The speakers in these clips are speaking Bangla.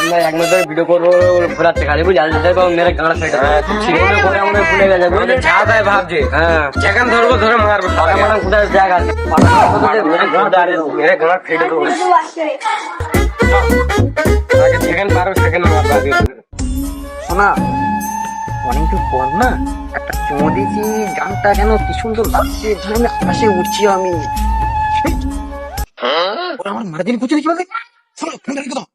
আমরা এক মাস ধরে ভিডিও করব ঘোরাচ্ছে খালি আজ দেখো মেরে গাঁড়া ভিডিও করে আমরা ভুলে গেছে বুঝলি? চা দেয় ভাবছে। হ্যাঁ। যেখান ধরবো ধরে মারবো। মানা কোথায় জায়গা আছে। মেরে গাঁড়া ফেটে দেবো। আগে যেখানে পারো সেখানে মারবো শোনা পর না একটা চুমো দিয়েছি। গানটা কেন কি সুন্দর লাগছে এখানে আমি আকাশে উঠছি আমি। ওরা আমার মারা দিন পুচে দিচ্ছি বলে শোনো ফোনটা রেখে দাও।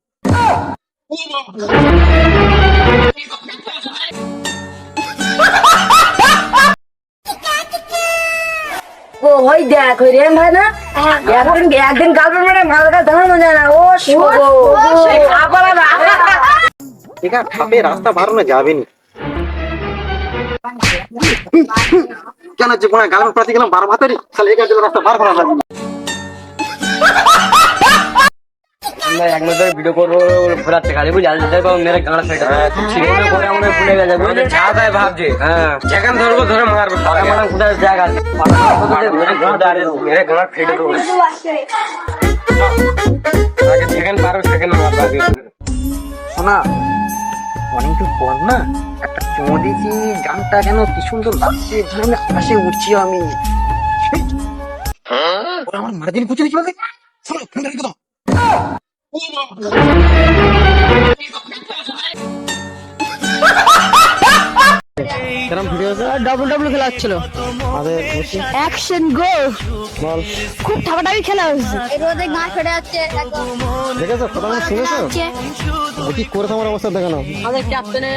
ও ওই দেখ ওই রেন ভাই না? একদিন একদিন গার্লফ্রেন্ড মানে মাথা কাছে দেখানো যায় না। ও শোনো আবার ঠিক আছে রাস্তা যাবে নি। কেন যে কোনো গালাম প্রার্থী গেলাম বারো ভাতারি তাহলে রাস্তা বার করা যাবে আমরা এক মাস ধরে ভিডিও করব ঘোরাচ্ছে খালি বুঝলি? আজ দেখো মেরে গাঁড়া ফেটে ভিডিও করে আমরা ভুলে গেছে বুঝলি? চা দেয় ভাবছে হ্যাঁ। যেখানে ধরবো ধরে মারবো পাকা মানা কোথায় জায়গা আছে। মেরে গাঁড়া দাঁড়িয়ে দেবো, মেরে গাঁড়া ফেটে দেবো আগে যেখানে পারো সেখানে মারবো শোনা অনেকদিন পর না একটা চুমো দিয়েছি গানটা কেন কি সুন্দর লাগছে আমি আকাশে উঠছি আমি। ওরা আমার মারা দিন দিচ্ছি শোনো ফোনটা রেখে দাও। কেরম ভিডিও ডাবল ডাবল খেলা হচ্ছিল। আমাদের অ্যাকশন গো বল। খুব ঠাপাটাপি খেলা হচ্ছে। রোদে গা ফেটে যাচ্ছে দেখেছ? কথা শুনেছো? কি করে তোমার অবস্থা দেখো না আমাদের ক্যাপ্টেনে